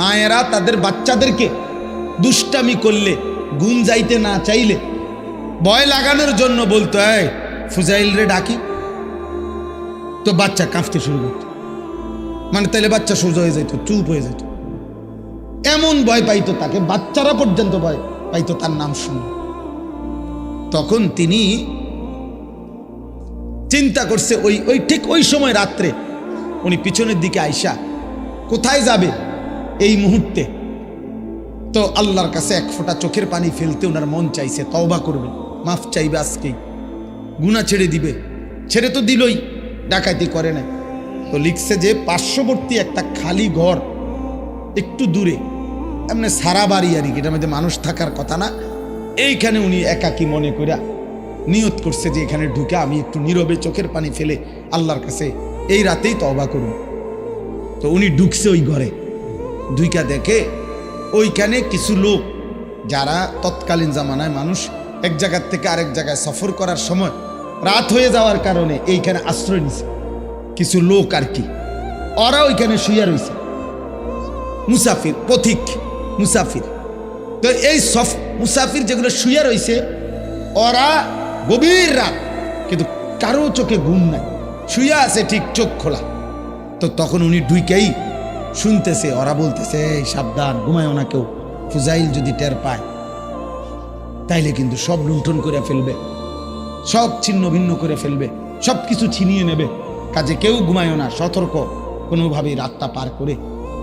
মায়েরা তাদের বাচ্চাদেরকে দুষ্টামি করলে গুম যাইতে না চাইলে, ভয় লাগানোর জন্য বলতো, এই ফুজাইল রে ডাকি। তো বাচ্চা কাঁপতে শুরু করতো। মানে তাইলে বাচ্চা সোজা হয়ে যেত চুপ হয়ে যেত এমন ভয় পাইতো তাকে, বাচ্চারা পর্যন্ত ভয় পাইতো তার নাম শুনে। তখন তিনি চিন্তা করছে, ওই ওই ঠিক ওই সময় রাত্রে উনি পিছনের দিকে আইসা কোথায় যাবে? এই মুহূর্তে। তো আল্লাহর কাছে এক ফোঁটা চোখের পানি ফেলতে ওনার মন চাইছে, তওবা করবে। মাফ চাইবে আজকেই। গুণা ছেড়ে দিবে। ছেড়ে তো দিলই, ডাকাতি করে না তো লিখছে যে, পার্শ্ববর্তী একটা খালি ঘর একটু দূরে। এমনি সারা বাড়ি আর কি, এটার মধ্যে মানুষ থাকার কথা না। এইখানে উনি একাকি মনে কইরা নিয়ত করছে যে, এখানে ঢুকে আমি একটু নীরবে চোখের পানি ফেলে আল্লাহর কাছে এই রাতেই তওবা করুন তো উনি ঢুকছে ওই ঘরে। দুইকা দেখে ওইখানে কিছু লোক যারা তৎকালীন জামানায় মানুষ এক জায়গার থেকে আরেক জায়গায় সফর করার সময় রাত হয়ে যাওয়ার কারণে এইখানে আশ্রয় নিছে। কিছু লোক আর কি। ওরা ওইখানে শুয়ে রয়েছে মুসাফির, পথিক মুসাফির। তো এই সফ মুসাফির যেগুলো শুয়ে রয়েছে ওরা গভীর রাত, কিন্তু কারও চোখে ঘুম নাই। শুয়ে আছে ঠিক চোখ খোলা। তো তখন উনি ডুইকেই শুনতেছে, ওরা বলতেছে, এই, সাবধান, ঘুমায়ও না কেউ। ফুজাইল যদি টের পায়, তাইলে কিন্তু সব লুণ্ঠন করে ফেলবে। সব ছিন্ন ভিন্ন করে ফেলবে। সব কিছু ছিনিয়ে নেবে। কাজে কেউ ঘুমায়ও না, সতর্ক। কোনোভাবেই রাতটা পার করে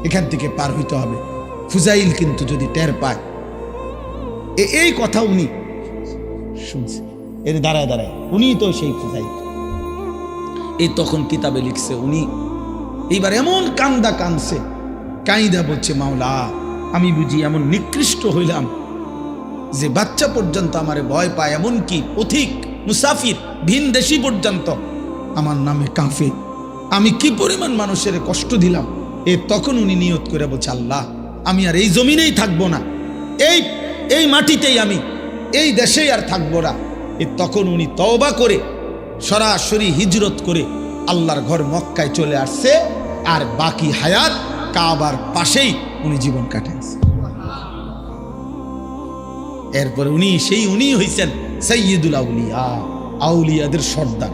এখান থেকে পার হইতে হবে। ফুজাইল কিন্তু যদি টের পায় এই কথা উনি শুনছে। এর, দাঁড়ায় দাঁড়ায়। উনি তো সেই ফুজাইল। এই তখন কিতাবে লিখছে, উনি এইবার এমন কান্দা কানছে, কাইদা বলছে, মাওলা, আমি বুঝি এমন নিকৃষ্ট হইলাম যে বাচ্চা পর্যন্ত আমারে ভয় পায় এমন কি পথিক মুসাফির, ভিন দেশি পর্যন্ত আমার নামে কাঁফে আমি কি পরিমাণ মানুষের কষ্ট দিলাম? এ তখন উনি নিয়ত করে বলছে, আল্লাহ, আমি আর এই জমিনেই থাকব না। এই এই মাটিতেই আমি, এই দেশেই আর থাকব না। এ তখন উনি তওবা করে সরাসরি হিজরত করে আল্লাহর ঘর মক্কায় চলে আসছে। আর বাকি হায়াত কাবার পাশেই উনি জীবন কাটিয়েছেন। এরপরে উনি সেই উনি হইছেন সৈয়দুল আউলিয়া, আউলিয়াদের সর্দার।